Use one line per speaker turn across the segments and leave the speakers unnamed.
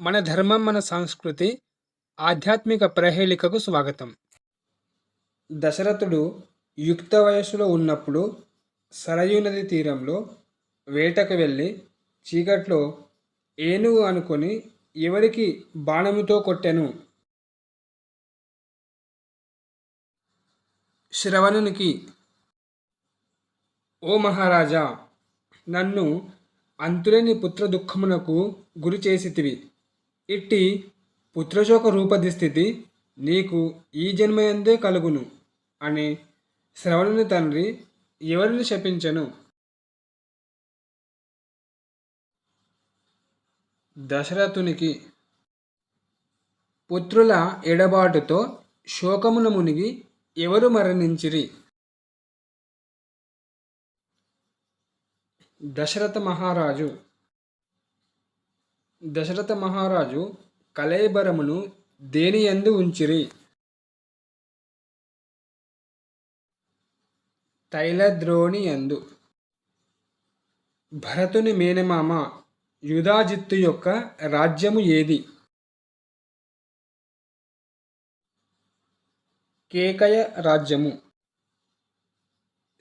మన ధర్మం మన సంస్కృతి ఆధ్యాత్మిక ప్రహేళికకు స్వాగతం. దశరథుడు యుక్త వయస్సులో ఉన్నప్పుడు సరయూ నది తీరంలో వేటకు వెళ్ళి చీకట్లో ఏనుగు అనుకొని ఎవరికి బాణముతో కొట్టెను? శ్రవణునికి ఓ మహారాజా నన్ను అంతులేని పుత్ర దుఃఖమునకు గురి చేసితివి. ఇట్టి పుత్రశోక రూపది స్థితి నీకు ఈ జన్మయందే కలుగును అని శ్రవణుని తండ్రి ఎవరిని శపించను? దశరథునికి పుత్రుల ఎడబాటుతో శోకమున మునిగి ఎవరు మరణించిరి? దశరథ మహారాజు దశరథ మహారాజు కలయబరమును దేని యందు ఉంచిరి? తైలద్రోణి యందు. భరతుని మేనమామ యుధాజిత్తు యొక్క రాజ్యము ఏది? కేకయ రాజ్యము.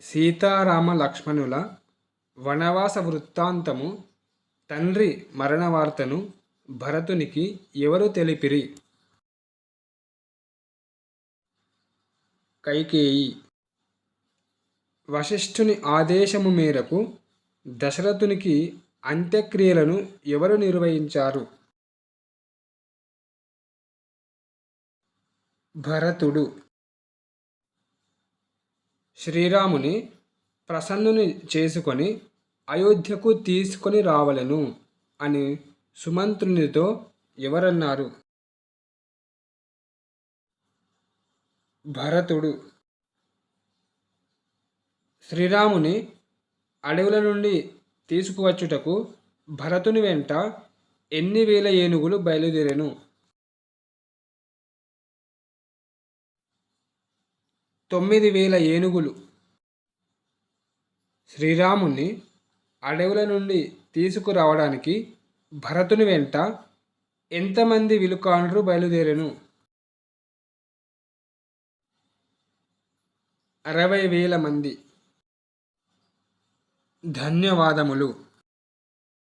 సీతారామ లక్ష్మణుల వనవాస వృత్తాంతము తండ్రి మరణ వార్తను భరతునికి ఎవరు తెలిపిరి? కైకేయి. వశిష్ఠుని ఆదేశము మేరకు దశరథునికి అంత్యక్రియలను ఎవరు నిర్వహించారు? భరతుడు. శ్రీరాముని ప్రసన్నుని చేసుకొని అయోధ్యకు తీసుకొని రావలను అని సుమంత్రునితో ఎవరన్నారు? భరతుడు. శ్రీరాముని అడవుల నుండి తీసుకువచ్చుటకు భరతుని వెంట ఎన్ని వేల ఏనుగులు బయలుదేరెను? తొమ్మిది వేల ఏనుగులు. శ్రీరాముని అడవుల నుండి తీసుకురావడానికి భరతుని వెంట ఎంతమంది విలుకాండ్రు బయలుదేరెను? అరవై వేల మంది. ధన్యవాదములు.